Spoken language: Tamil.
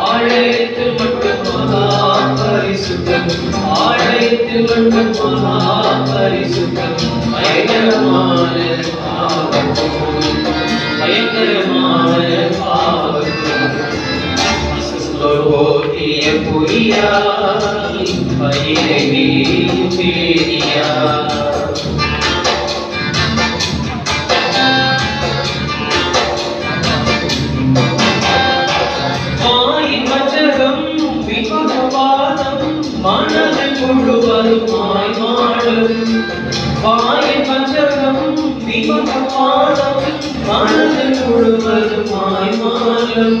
ஆலயத்தில் மட்டும் மகா பரிசுத்தம் ஆலயத்தில் மட்டும் மகா பரிசுத்தம் பயங்கரமான பாவம். பயங்கரமான பாவம். அசஸ்லோகோட்டிய பொய்யாய் பயிரை பேரியா மாயின் வஞ்சகம் விபகவாதம் மனதில் முழுவதும் மாய் மாடும் மாயின் வஞ்சகம் விபகவாதம் மனதில் முழுவதும் மாய் மாடும்